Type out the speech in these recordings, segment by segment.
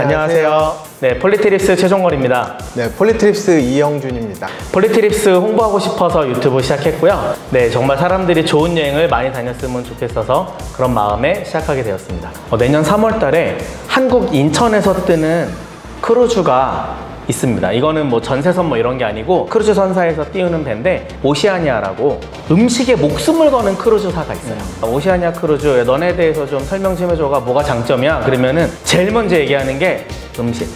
안녕하세요. 네, 폴리트립스 최종걸입니다. 네, 폴리트립스 이영준입니다. 폴리트립스 홍보하고 싶어서 유튜브 시작했고요. 네, 정말 사람들이 좋은 여행을 많이 다녔으면 좋겠어서 그런 마음에 시작하게 되었습니다. 어, 내년 3월 달에 한국 인천에서 뜨는 크루즈가 있습니다. 이거는 뭐 전세선 뭐 이런 게 아니고 크루즈 선사에서 띄우는 배인데 오시아니아라고 음식에 목숨을 거는 크루즈사가 있어요. 오시아니아 크루즈 너네에 대해서 좀 설명 좀 해줘가 뭐가 장점이야? 그러면은 제일 먼저 얘기하는 게 음식.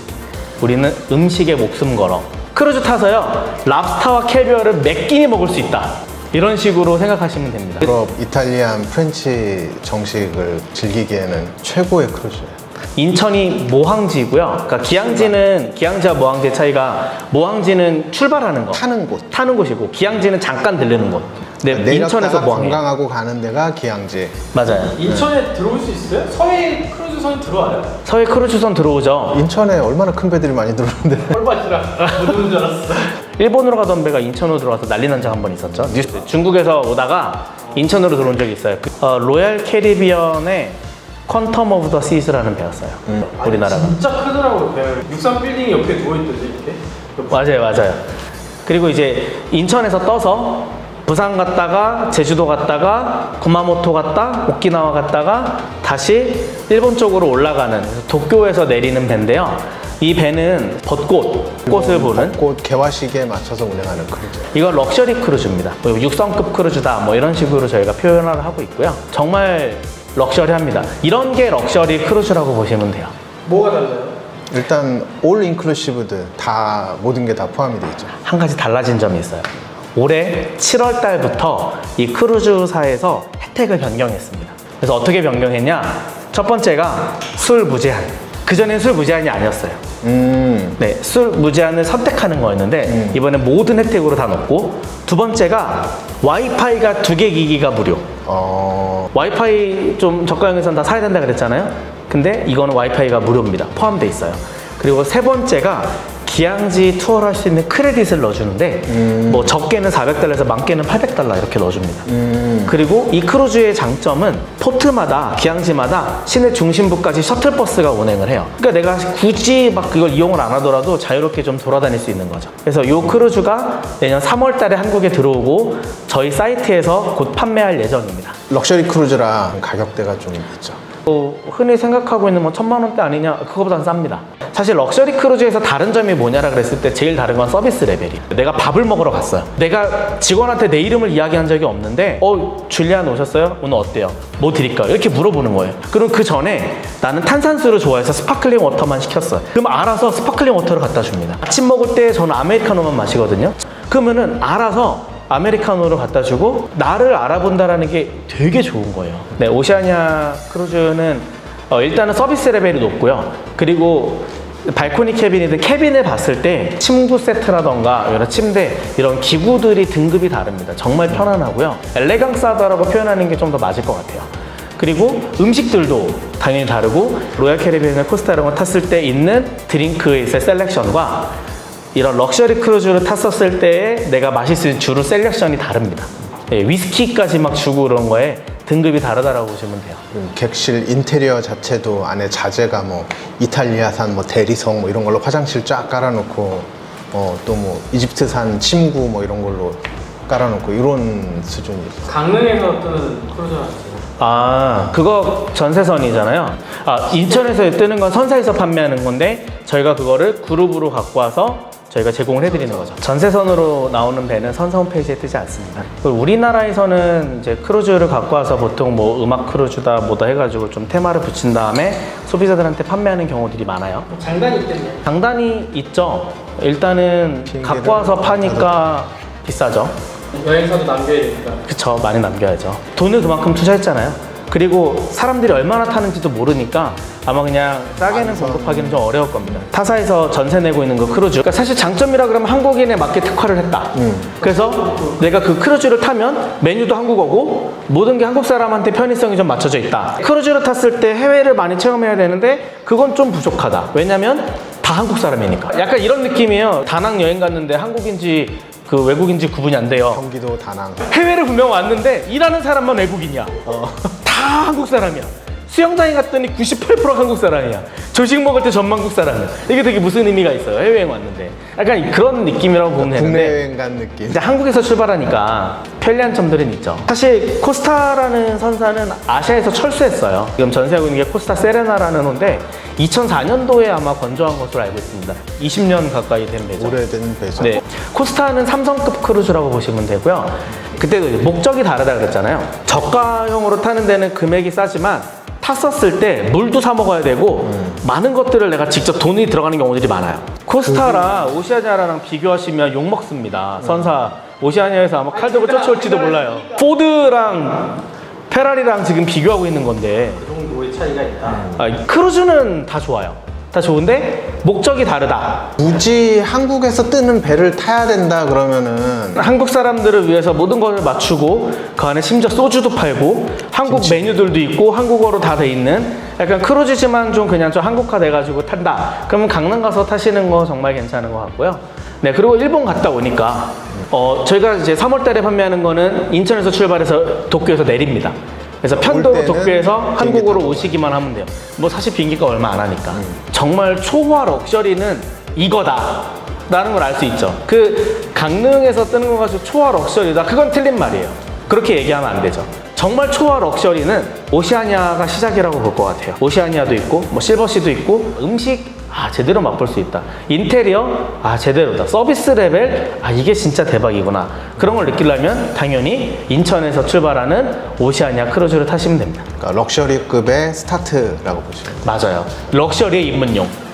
우리는 음식에 목숨 걸어. 크루즈 타서요 랍스타와 캐비어를 몇 끼니 먹을 수 있다. 이런 식으로 생각하시면 됩니다. 유럽, 이탈리안, 프렌치 정식을 즐기기에는 최고의 크루즈예요. 인천이 모항지고요. 그러니까 기항지는 기항지와 모항지의 차이가 모항지는 출발하는 거, 타는 곳. 타는 곳이고 기항지는 잠깐 들르는 곳. 네, 인천에서 내렸다가 모항이 관광하고 가는 데가 기항지. 맞아요. 인천에 들어올 수 있어요? 서해 크루즈선 들어와요? 서해 크루즈선 들어오죠. 인천에 얼마나 큰 배들이 많이 들어오는데 헐밭이라 못 오는 줄 알았어. 일본으로 가던 배가 인천으로 들어와서 난리 난 적 한 번 있었죠. 뉴스. 중국에서 오다가 인천으로 들어온 적이 있어요. 그, 어, 로얄 캐리비언의 퀀텀 오브 더 시즈라는 배였어요. 우리나라가. 진짜 크더라고요. 배열. 육상 빌딩이 옆에 누워있던데 이렇게. 맞아요, 맞아요. 그리고 이제 인천에서 떠서 부산 갔다가 제주도 갔다가 구마모토 갔다 오키나와 갔다가 다시 일본 쪽으로 올라가는 도쿄에서 내리는 배인데요. 이 배는 벚꽃, 꽃을 보는 벚꽃 개화식에 맞춰서 운행하는 크루즈. 이건 럭셔리 크루즈입니다. 뭐 육성급 크루즈다 뭐 이런 식으로 저희가 표현을 하고 있고요. 정말 럭셔리합니다. 이런 게 럭셔리 크루즈라고 보시면 돼요. 뭐가 달라요? 일단 올 인클루시브드 다 모든 게 다 포함이 돼 있죠. 한 가지 달라진 점이 있어요. 올해 7월 달부터 이 크루즈사에서 혜택을 변경했습니다. 그래서 어떻게 변경했냐? 첫 번째가 술 무제한. 그전엔 술 무제한이 아니었어요. 음, 네, 술 무제한을 선택하는 거였는데 이번에 모든 혜택으로 다 넣고 두 번째가 와이파이가 두 개 기기가 무료. 어, 와이파이 좀 저가형에서는 다 사야 된다 그랬잖아요. 근데 이거는 와이파이가 무료입니다. 포함돼 있어요. 그리고 세 번째가 기항지 투어를 할 수 있는 크레딧을 넣어주는데 뭐 적게는 400달러에서 많게는 800달러 이렇게 넣어줍니다. 그리고 이 크루즈의 장점은 포트마다 기항지마다 시내 중심부까지 셔틀버스가 운행을 해요. 그러니까 내가 굳이 막 그걸 이용을 안 하더라도 자유롭게 좀 돌아다닐 수 있는 거죠. 그래서 이 크루즈가 내년 3월 달에 한국에 들어오고 저희 사이트에서 곧 판매할 예정입니다. 럭셔리 크루즈라 가격대가 좀 있죠. 또 흔히 생각하고 있는 뭐 천만 원대 아니냐 그거보단 쌉니다. 사실 럭셔리 크루즈에서 다른 점이 뭐냐라 그랬을 때 제일 다른 건 서비스 레벨이. 내가 밥을 먹으러 갔어요. 내가 직원한테 내 이름을 이야기한 적이 없는데 어 줄리안 오셨어요? 오늘 어때요? 뭐 드릴까요? 이렇게 물어보는 거예요. 그럼 그 전에 나는 탄산수를 좋아해서 스파클링 워터만 시켰어요. 그럼 알아서 스파클링 워터를 갖다 줍니다. 아침 먹을 때 저는 아메리카노만 마시거든요. 그러면은 알아서 아메리카노를 갖다 주고 나를 알아본다라는 게 되게 좋은 거예요. 네, 오시아니아 크루즈는 어, 일단은 서비스 레벨이 높고요. 그리고 발코니 캐빈이든 캐빈을 봤을 때 침구 세트라던가 이런 침대 이런 기구들이 등급이 다릅니다. 정말 편안하고요. 엘레강스하다라고 표현하는 게 좀 더 맞을 것 같아요. 그리고 음식들도 당연히 다르고 로얄 캐리비안의 코스타 이런 거 탔을 때 있는 드링크의 셀렉션과 이런 럭셔리 크루즈를 탔었을 때 내가 마실 수 있는 주류 셀렉션이 다릅니다. 예, 위스키까지 막 주고 그런 거에 등급이 다르다라고 보시면 돼요. 그리고 객실 인테리어 자체도 안에 자재가 뭐 이탈리아산 뭐 대리석 뭐 이런 걸로 화장실 쫙 깔아놓고 어, 또 뭐 이집트산 침구 뭐 이런 걸로 깔아놓고 이런 수준이 강릉에서 뜨는 크루즈? 아, 그거 전세선이잖아요. 아, 인천에서 뜨는 건 선사에서 판매하는 건데 저희가 그거를 그룹으로 갖고 와서 저희가 제공을 해드리는 거죠. 전세선으로 나오는 배는 선사 홈페이지에 뜨지 않습니다. 우리나라에서는 이제 크루즈를 갖고 와서 보통 뭐 음악 크루즈다 뭐다 해가지고 좀 테마를 붙인 다음에 소비자들한테 판매하는 경우들이 많아요. 장단이 있겠네요. 장단이 있죠. 일단은 갖고 와서 파니까 비싸죠. 여행사도 남겨야 되니까. 그쵸 많이 남겨야죠 돈을 그만큼 투자했잖아요 그리고 사람들이 얼마나 타는지도 모르니까 아마 그냥 싸게는 공급하기는 좀 어려울 겁니다. 타사에서 전세 내고 있는 그 크루즈. 그러니까 사실 장점이라 그러면 한국인에 맞게 특화를 했다. 그래서 내가 그 크루즈를 타면 메뉴도 한국어고 모든 게 한국 사람한테 편의성이 좀 맞춰져 있다. 크루즈를 탔을 때 해외를 많이 체험해야 되는데 그건 좀 부족하다. 왜냐면 다 한국 사람이니까. 약간 이런 느낌이에요. 다낭 여행 갔는데 한국인지 그 외국인지 구분이 안 돼요. 경기도 다낭. 해외를 분명 왔는데 일하는 사람만 외국인이야. 다 한국 사람이야. 수영장에 갔더니 98% 한국 사람이야. 조식 먹을 때 전만국 사람이야. 이게 되게 무슨 의미가 있어요? 해외여행 왔는데. 약간 그런 느낌이라고 보면 되는데. 국내 여행 간 느낌. 이제 한국에서 출발하니까 편리한 점들은 있죠. 사실 코스타라는 선사는 아시아에서 철수했어요. 지금 전세하고 있는 게 코스타 세레나라는 호인데 2004년도에 아마 건조한 것으로 알고 있습니다. 20년 가까이 된 배죠. 오래된 배죠. 네. 코스타는 삼성급 크루즈라고 보시면 되고요. 그때도 이제 목적이 다르다 그랬잖아요. 저가형으로 타는 데는 금액이 싸지만 탔었을 때 물도 사 먹어야 되고 많은 것들을 내가 직접 돈이 들어가는 경우들이 많아요. 코스타랑 오시아니아랑 비교하시면 욕 먹습니다. 선사 오시아니아에서 아마 칼 들고 쫓아올지도 몰라요. 포드랑 페라리랑 지금 비교하고 있는 건데 차이가 있다. 아, 크루즈는 다 좋아요. 다 좋은데 목적이 다르다. 굳이 한국에서 뜨는 배를 타야 된다 그러면은 한국 사람들을 위해서 모든 것을 맞추고 그 안에 심지어 소주도 팔고 한국 메뉴들도 있고 한국어로 다 돼 있는 약간 크루즈지만 좀 그냥 좀 한국화 돼가지고 탄다. 그러면 강릉 가서 타시는 거 정말 괜찮은 것 같고요. 네 그리고 일본 갔다 오니까 어 저희가 이제 3월달에 판매하는 거는 인천에서 출발해서 도쿄에서 내립니다. 그래서 편도로 때는 도쿄에서 한국으로. 오시기만 하면 돼요. 뭐 사실 비행기가 얼마 안 하니까. 정말 초호화 럭셔리는 이거다. 라는 걸 알 수 있죠. 그 강릉에서 뜨는 거 가지고 초호화 럭셔리다. 그건 틀린 말이에요. 그렇게 얘기하면 안 되죠. 정말 초호화 럭셔리는 오시아니아가 시작이라고 볼 것 같아요. 오시아니아도 있고, 뭐 실버시도 있고, 음식 아 제대로 맛볼 수 있다. 인테리어 아 제대로다. 서비스 레벨 아 이게 진짜 대박이구나. 그런 걸 느끼려면 당연히 인천에서 출발하는 오시아니아 크루즈를 타시면 됩니다. 그러니까 럭셔리급의 스타트라고 보시면 돼요. 맞아요. 럭셔리의 입문용.